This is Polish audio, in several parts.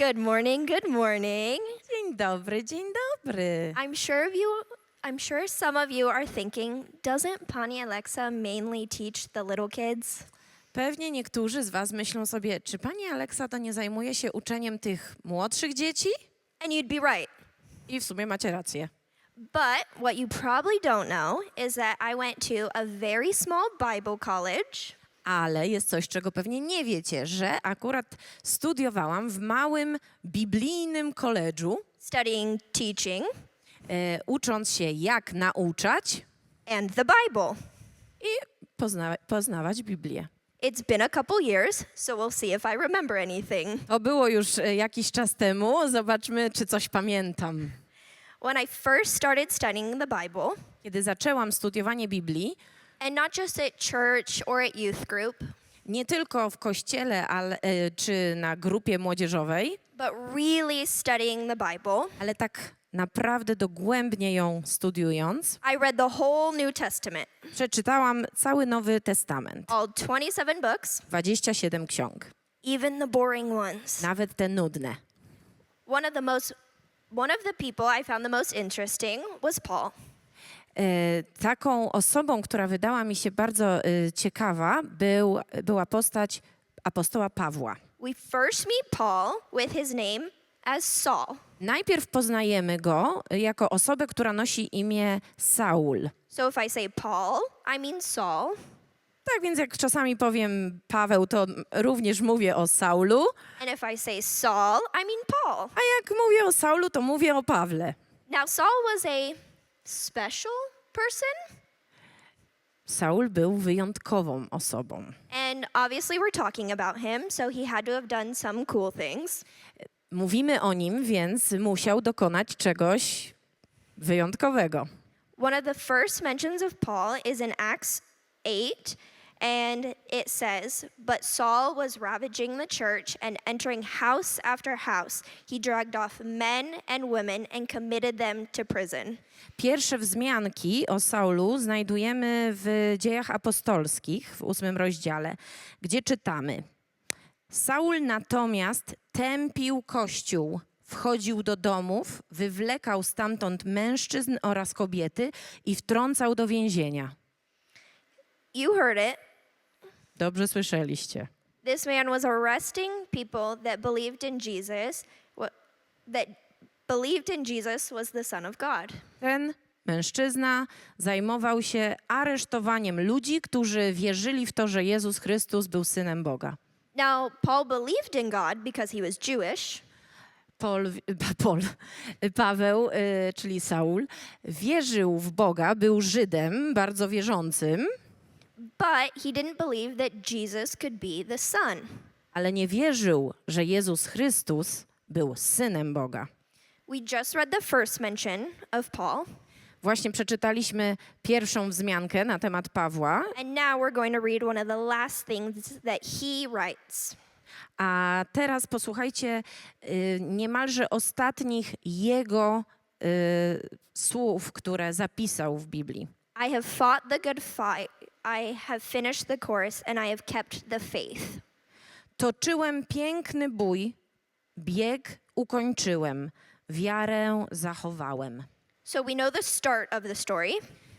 Good morning, good morning. Dzień dobry, dzień dobry. I'm sure of you I'm sure some of you are thinking, doesn't Pani Alexa mainly teach the little kids? Pewnie niektórzy z Was myślą sobie, czy pani Aleksa to nie zajmuje się uczeniem tych młodszych dzieci? And you'd be right. I w sumie macie rację. But what you probably don't know is that I went to a very small Bible college Ale jest coś, czego pewnie nie wiecie, że akurat studiowałam w małym biblijnym koledżu, studying teaching e, ucząc się jak nauczać and the Bible. i pozna- poznawać Biblię. It's been a couple years, so we'll see if I remember anything. To było już e, jakiś czas temu. Zobaczmy, czy coś pamiętam. When I first started studying the Bible, Kiedy zaczęłam studiowanie Biblii, and not just at church or at youth group, nie tylko w kościele ale, e, czy na grupie młodzieżowej, but really studying the Bible, ale tak naprawdę dogłębnie ją studiując, I read the whole New Testament, przeczytałam cały Nowy Testament. all 27 books, 27 ksiąg, even the boring ones. nawet te nudne. One of the most one of the people I found the most interesting was Paul. E, taką osobą, która wydała mi się bardzo e, ciekawa, był, była postać apostoła Pawła. We first meet Paul with his name as Saul. Najpierw poznajemy go jako osobę, która nosi imię Saul. So if I say Paul, I mean Saul. Tak więc jak czasami powiem Paweł, to również mówię o Saulu, And if I say Saul, I mean Paul. a jak mówię o Saulu, to mówię o Pawle. Now, Saul was a special person, Saul był wyjątkową osobą. and obviously, we're talking about him, so he had to have done some cool things. Mówimy o nim, więc musiał dokonać czegoś wyjątkowego. One of the first mentions of Paul is in Acts 8, and it says, But Saul was ravaging the church and entering house after house. He dragged off men and women and committed them to prison. Pierwsze wzmianki o Saulu znajdujemy w Dziejach Apostolskich w ósmym rozdziale, gdzie czytamy: Saul natomiast tępił kościół, wchodził do domów, wywlekał stamtąd mężczyzn oraz kobiety i wtrącał do więzienia. You heard it. Dobrze słyszeliście. This man was arresting people that believed in Jesus, that believed in Jesus was the Son of God. Ten mężczyzna zajmował się aresztowaniem ludzi, którzy wierzyli w to, że Jezus Chrystus był synem Boga. Now, Paul believed in God because he was Jewish, Paul, Paul, Paweł, y, czyli Saul, wierzył w Boga, był Żydem, bardzo wierzącym, but he didn't believe that Jesus could be the Son. ale nie wierzył, że Jezus Chrystus był synem Boga. We just read the first mention of Paul, Właśnie przeczytaliśmy pierwszą wzmiankę na temat Pawła, and now we're going to read one of the last things that he writes. a teraz posłuchajcie y, niemalże ostatnich jego y, słów, które zapisał w Biblii. I have fought the good fight. I have finished the course, and I have kept the faith. Toczyłem piękny bój, bieg ukończyłem, wiarę zachowałem. So we know the start of the story.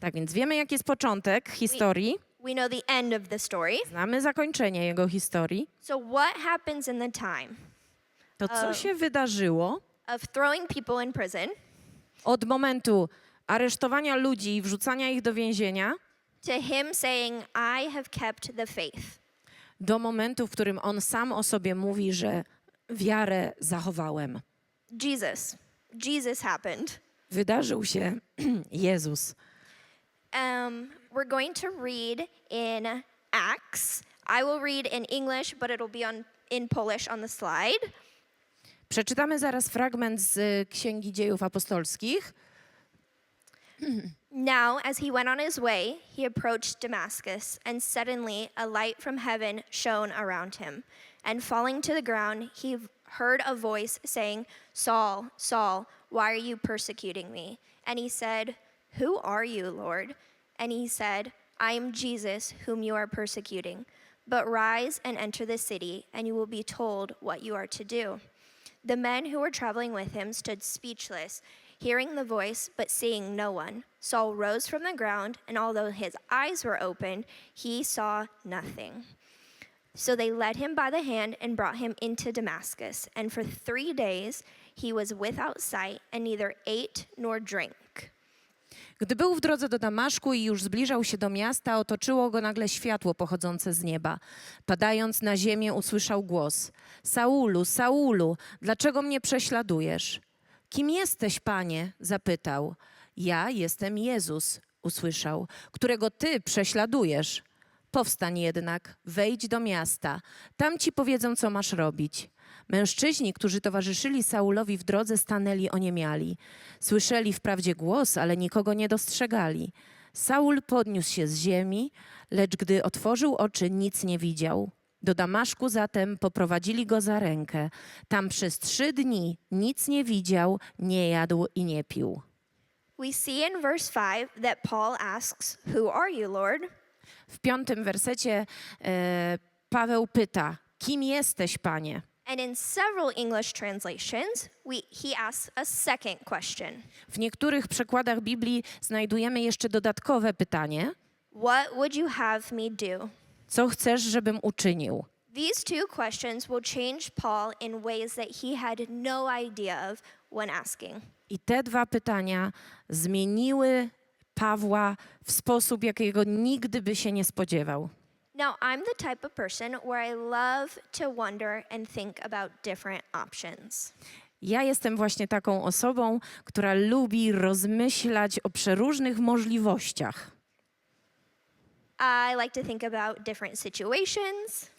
Tak więc wiemy, jaki jest początek historii, We know the end of the story. znamy zakończenie jego historii. So, what happens in the time To, co się wydarzyło of throwing people in prison od momentu aresztowania ludzi i wrzucania ich do więzienia, to him saying, I have kept the faith? do momentu, w którym on sam o sobie mówi, że wiarę zachowałem. Jesus. Jesus happened. Wydarzył się Jezus. Um, we're going to read in Acts. I will read in English, but it'll be on in Polish on the slide. Przeczytamy zaraz fragment z Księgi Dziejów Apostolskich. Now, as he went on his way, he approached Damascus, and suddenly a light from heaven shone around him. And falling to the ground, he heard a voice saying, Saul, Saul, why are you persecuting me? And he said, Who are you, Lord? And he said, I am Jesus, whom you are persecuting. But rise and enter the city, and you will be told what you are to do. The men who were traveling with him stood speechless, hearing the voice, but seeing no one. Saul rose from the ground, and although his eyes were open, he saw nothing. So they led him by the hand and brought him into Damascus. And for three days he was without sight and neither ate nor drank. Gdy był w drodze do Damaszku i już zbliżał się do miasta, otoczyło go nagle światło pochodzące z nieba. Padając na ziemię, usłyszał głos: Saulu, Saulu, dlaczego mnie prześladujesz? Kim jesteś, panie? zapytał. Ja jestem Jezus, usłyszał, którego ty prześladujesz. Powstań jednak, wejdź do miasta. Tam ci powiedzą, co masz robić. Mężczyźni, którzy towarzyszyli Saulowi w drodze, stanęli oniemiali. Słyszeli wprawdzie głos, ale nikogo nie dostrzegali. Saul podniósł się z ziemi, lecz gdy otworzył oczy, nic nie widział. Do Damaszku zatem poprowadzili go za rękę. Tam przez trzy dni nic nie widział, nie jadł i nie pił. We see in verse 5 that Paul asks, Who are you, Lord? W piątym wersecie e, Paweł pyta: Kim jesteś, panie? And in several English translations, we, he asks a second question W niektórych przekładach Biblii znajdujemy jeszcze dodatkowe pytanie: What would you have me do? Co chcesz, żebym uczynił? These two questions will change Paul in ways that he had no idea of when asking. I te dwa pytania zmieniły Pawła w sposób, jakiego nigdy by się nie spodziewał. Now, I'm the type of person where I love to wonder and think about different options. Ja jestem właśnie taką osobą, która lubi rozmyślać o przeróżnych możliwościach. I like to think about different situations.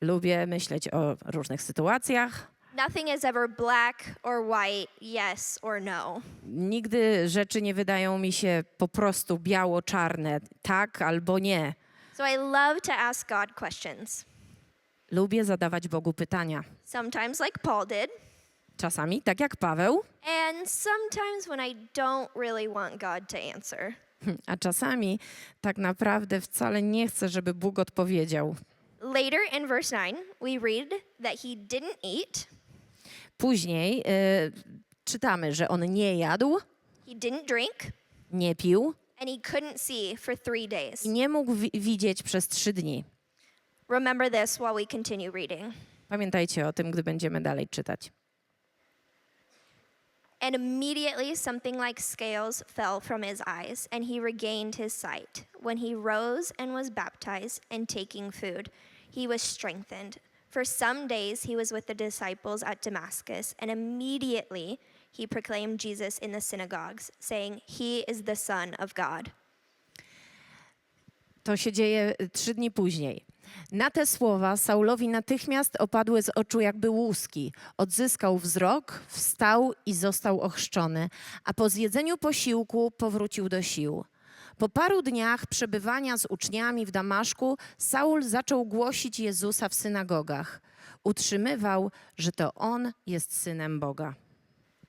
Lubię myśleć o różnych sytuacjach. Nothing is ever black or white, yes or no. Nigdy rzeczy nie wydają mi się po prostu biało-czarne, tak albo nie. So I love to ask God questions. Lubię zadawać Bogu pytania. Sometimes, like Paul did, Czasami, tak jak Paweł, and sometimes when I don't really want God to answer. A czasami tak naprawdę wcale nie chcę, żeby Bóg odpowiedział. Later in verse 9, we read that he didn't eat, Później y, czytamy, że on nie jadł, he didn't drink, nie pił and he couldn't see for three days. i nie mógł wi- widzieć przez trzy dni. Remember this while we continue reading. Pamiętajcie o tym, gdy będziemy dalej czytać. And immediately something like scales fell from his eyes, and he regained his sight. When he rose and was baptized and taking food, he was strengthened. For some days he was with the disciples at Damascus, and immediately he proclaimed Jesus in the synagogues, saying, He is the Son of God. To się dzieje trzy dni później. Na te słowa Saulowi natychmiast opadły z oczu jakby łuski. Odzyskał wzrok, wstał i został ochrzczony, a po zjedzeniu posiłku powrócił do sił. Po paru dniach przebywania z uczniami w Damaszku, Saul zaczął głosić Jezusa w synagogach. Utrzymywał, że to on jest synem Boga.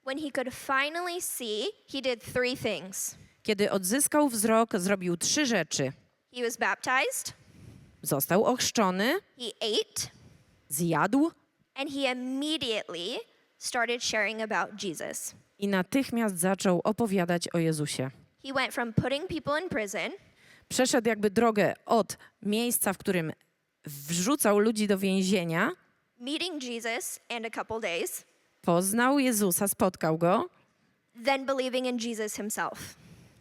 When he could finally see, he did three things Kiedy odzyskał wzrok, zrobił trzy rzeczy. he was baptized, Został ochrzczony, he ate, zjadł and he immediately started sharing about Jesus. i natychmiast zaczął opowiadać o Jezusie. He went from putting people in prison Przeszedł jakby drogę od miejsca, w którym wrzucał ludzi do więzienia, meeting Jesus a couple days, poznał Jezusa, spotkał go, then believing in Jesus himself.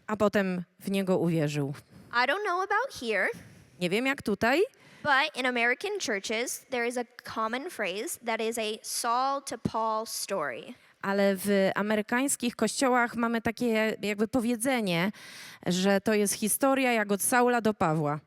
a potem w niego uwierzył. I don't know about here, Nie wiem jak tutaj, but in American churches, there is a common phrase that is a Saul to Paul story. ale w amerykańskich kościołach mamy takie jakby powiedzenie, że to jest historia jak od Saula do Pawła.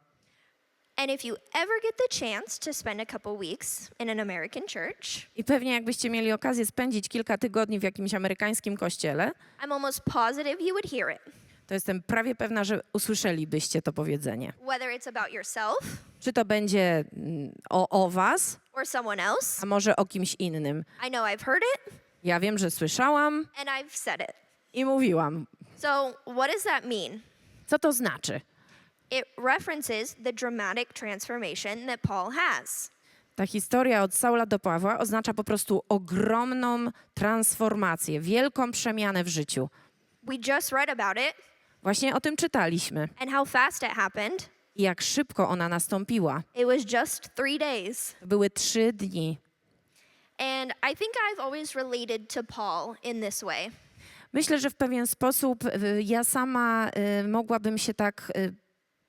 And if you ever get the chance to spend a couple weeks in an American church, I pewnie jakbyście mieli okazję spędzić kilka tygodni w jakimś amerykańskim kościele, I'm almost positive you would hear it. To jestem prawie pewna, że usłyszelibyście to powiedzenie. Whether it's about yourself Czy to będzie mm, o, o was, or someone else, a może o kimś innym. I know I've heard it Ja wiem, że słyszałam and I've said it. i mówiłam. So, what does that mean? Co to znaczy? It references the dramatic transformation that Paul has. Ta historia od Saula do Pawła oznacza po prostu ogromną transformację, wielką przemianę w życiu. We just read about it Właśnie o tym czytaliśmy and how fast it happened. i jak szybko ona nastąpiła. It was just three days. To były trzy dni. And I think I've always related to Paul in this way. Myślę, że w pewien sposób y, ja sama y, mogłabym się tak y,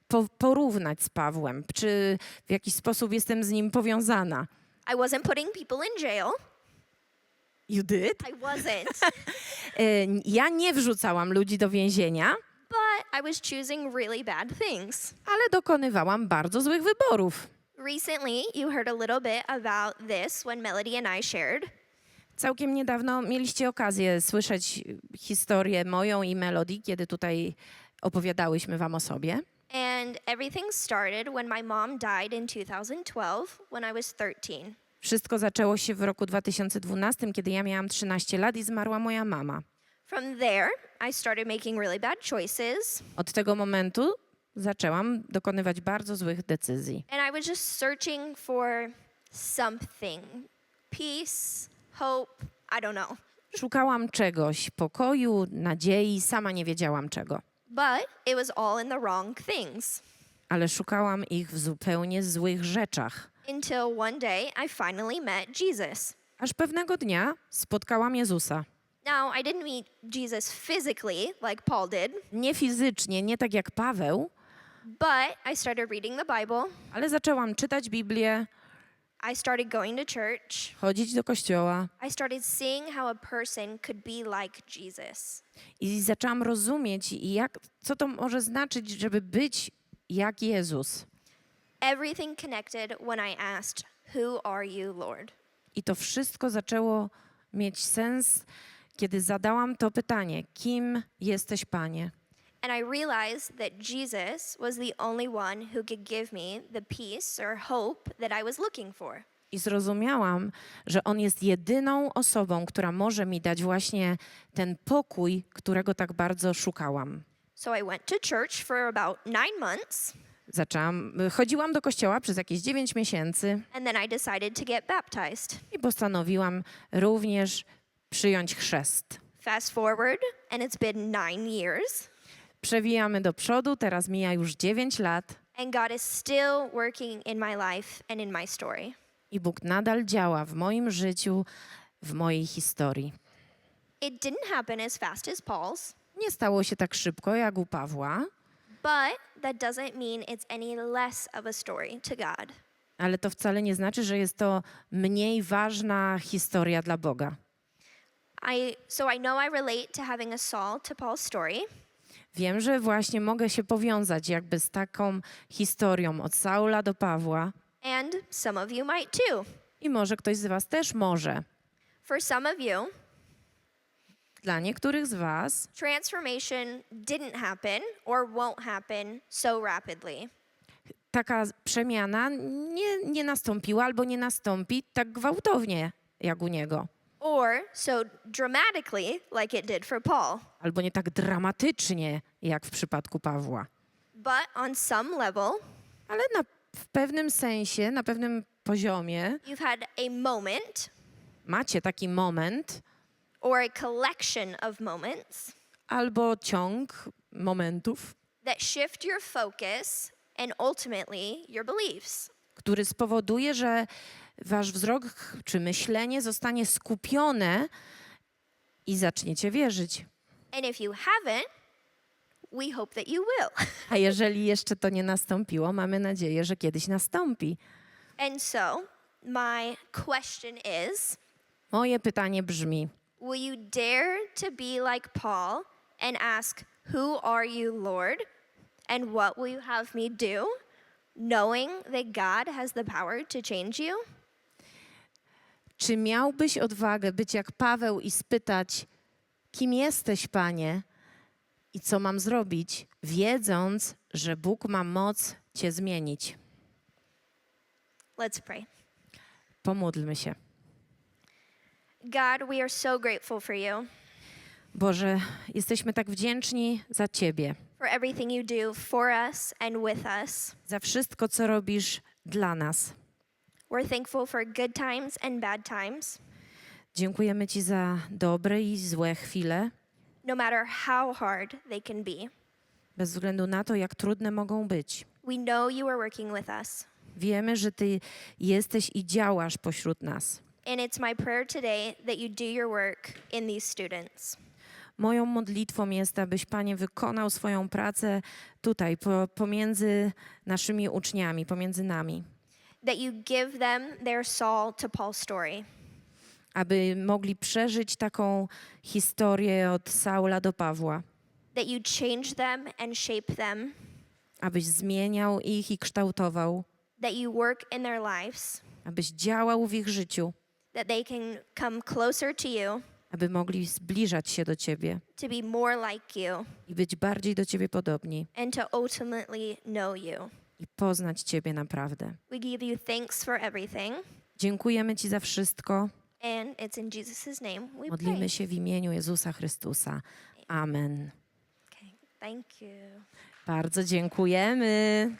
po, porównać z Pawłem, czy w jakiś sposób jestem z nim powiązana. I wasn't putting people in jail. You did? I wasn't. Y, Ja nie wrzucałam ludzi do więzienia, but I was choosing really bad things. ale dokonywałam bardzo złych wyborów. Recently, you heard a little bit about this when Melody and I shared. Całkiem niedawno mieliście okazję słyszeć historię moją i Melodii, kiedy tutaj opowiadałyśmy wam o sobie. And everything started when my mom died in 2012 when I was 13. Wszystko zaczęło się w roku 2012, kiedy ja miałam 13 lat i zmarła moja mama. From there, I started making really bad choices, Od tego momentu zaczęłam dokonywać bardzo złych decyzji. and I was just searching for something peace, hope, I don't know. Szukałam czegoś, pokoju, nadziei, sama nie wiedziałam czego, But it was all in the wrong things. ale szukałam ich w zupełnie złych rzeczach. Until one day, I finally met Jesus. Aż pewnego dnia spotkałam Jezusa. Now, I didn't meet Jesus physically like Paul did, Nie fizycznie, nie tak jak Paweł, but I started reading the Bible. ale zaczęłam czytać Biblię, I started going to church. chodzić do kościoła I started seeing how a person could be like Jesus. i zaczęłam rozumieć, jak, co to może znaczyć, żeby być jak Jezus. Everything connected when I asked, Who are you, Lord? I to wszystko zaczęło mieć sens, kiedy zadałam to pytanie: Kim jesteś, Panie? And I realized that Jesus was the only one who could give me the peace or hope that I was looking for. I zrozumiałam, że On jest jedyną osobą, która może mi dać właśnie ten pokój, którego tak bardzo szukałam. So I went to church for about nine months, Zaczęłam, chodziłam do kościoła przez jakieś 9 miesięcy and then I decided to get baptized. i postanowiłam również przyjąć chrzest. Fast forward, and it's been nine years, Przewijamy do przodu, teraz mija już 9 lat and God is still working in my life and in my story. i Bóg nadal działa w moim życiu, w mojej historii. It didn't happen as fast as Paul's, Nie stało się tak szybko jak u Pawła, but that doesn't mean it's any less of a story to God. ale to wcale nie znaczy, że jest to mniej ważna historia dla Boga. I so I know I relate to having a Saul to Paul's story, Wiem, że właśnie mogę się powiązać jakby z taką historią od Saula do Pawła and some of you might too. i może ktoś z Was też może. For some of you, Dla niektórych z Was transformation didn't happen or won't happen so rapidly. taka przemiana nie, nie nastąpiła albo nie nastąpi tak gwałtownie jak u niego, Or so dramatically, like it did for Paul. albo nie tak dramatycznie jak w przypadku Pawła. But on some level, Ale na, w pewnym sensie, na pewnym poziomie you've had a moment macie taki moment or a collection of moments albo ciąg momentów, that shift your focus and ultimately your beliefs. który spowoduje, że wasz wzrok czy myślenie zostanie skupione i zaczniecie wierzyć. And if you haven't, we hope that you will. A jeżeli jeszcze to nie nastąpiło, mamy nadzieję, że kiedyś nastąpi. and so, my question is Moje pytanie brzmi: Will you dare to be like Paul and ask, Who are you, Lord? And what will you have me do? Knowing that God has the power to change you? Czy miałbyś odwagę być jak Paweł i spytać, kim jesteś, panie, i co mam zrobić, wiedząc, że Bóg ma moc cię zmienić? Let's pray. Pomódlmy się. God, we are so grateful for you, Boże, jesteśmy tak wdzięczni za Ciebie, for everything you do for us and with us. za wszystko, co robisz dla nas. We're thankful for good times and bad times. Dziękujemy Ci za dobre i złe chwile, no matter how hard they can be. bez względu na to, jak trudne mogą być. We know you are working with us. Wiemy, że Ty jesteś i działasz pośród nas. And it's my prayer today that you do your work in these students. Moją modlitwą jest, abyś Panie wykonał swoją pracę tutaj, po, pomiędzy naszymi uczniami, pomiędzy nami, That you give them their Saul to Paul story. aby mogli przeżyć taką historię od Saula do Pawła, That you change them and shape them. abyś zmieniał ich i kształtował, That you work in their lives. abyś działał w ich życiu, That they can come closer to you, aby mogli zbliżać się do Ciebie to be more like you, i być bardziej do Ciebie podobni and to ultimately know you. I poznać Ciebie naprawdę. We give you thanks for everything. Dziękujemy Ci za wszystko. And it's in Jesus' name we Modlimy pray. się w imieniu Jezusa Chrystusa. Amen. Okay, thank you. Bardzo dziękujemy.